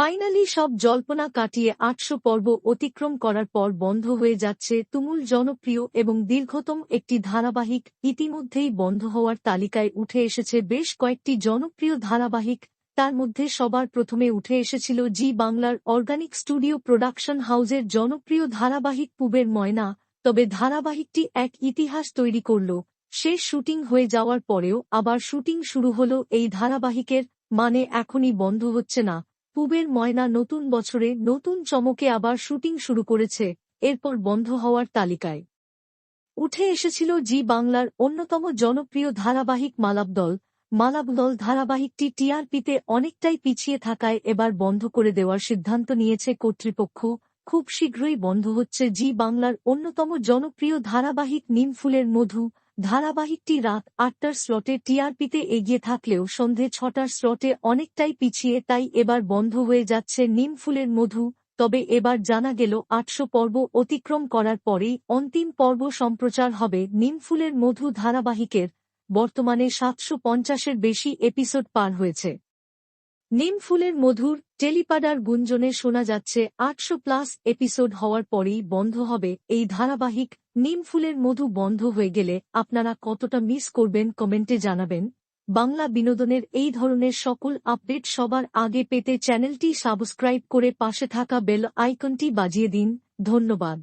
Finally সব জল্পনা কাটিয়ে আটশো পর্ব অতিক্রম করার পর বন্ধ হয়ে যাচ্ছে তুমুল জনপ্রিয় এবং দীর্ঘতম একটি ধারাবাহিক। ইতিমধ্যেই বন্ধ হওয়ার তালিকায় উঠে এসেছে বেশ কয়েকটি জনপ্রিয় ধারাবাহিক। তার মধ্যে সবার প্রথমে উঠে এসেছিল জি বাংলার অর্গানিক স্টুডিও প্রোডাকশন হাউজের জনপ্রিয় ধারাবাহিক পুবের ময়না। তবে ধারাবাহিকটি এক ইতিহাস তৈরি করল। শেষ শুটিং হয়ে যাওয়ার পরেও আবার শুটিং শুরু হল এই ধারাবাহিকের। মানে এখনই বন্ধ হচ্ছে না। পুবের ময়না নতুন বছরে নতুন চমকে আবার শুটিং শুরু করেছে, এরপর বন্ধ হওয়ার তালিকায়। উঠে এসেছিল জি বাংলার অন্যতম জনপ্রিয় ধারাবাহিক মালাবদল মালাবদল ধারাবাহিকটি টিআরপিতে অনেকটাই পিছিয়ে থাকায় এবার বন্ধ করে দেওয়ার সিদ্ধান্ত নিয়েছে কর্তৃপক্ষ। খুব শীঘ্রই বন্ধ হচ্ছে জি বাংলার অন্যতম জনপ্রিয় ধারাবাহিক নিমফুলের মধু ধারাবাহিকটি রাত আটটার স্লটে টিআরপিতে এগিয়ে থাকলেও সন্ধে ছটার স্লটে অনেকটাই পিছিয়ে তাই এবার বন্ধ হয়ে যাচ্ছে নিমফুলের মধু, তবে এবার জানা গেল আটশো পর্ব অতিক্রম করার পরেই অন্তিম পর্ব সম্প্রচার হবে নিমফুলের মধু ধারাবাহিকের, বর্তমানে সাতশো পঞ্চাশের বেশি এপিসোড পার হয়েছে। নিমফুলের মধুর টেলিপাডার গুঞ্জনে শোনা যাচ্ছে, আটশো প্লাস এপিসোড হওয়ার পরেই বন্ধ হবে। এই ধারাবাহিক নিমফুলের মধু বন্ধ হয়ে গেলে আপনারা কতটা মিস করবেন কমেন্টে জানাবেন। বাংলা বিনোদনের এই ধরনের সকল আপডেট সবার আগে পেতে চ্যানেলটি সাবস্ক্রাইব করে পাশে থাকা বেল আইকনটি বাজিয়ে দিন। ধন্যবাদ।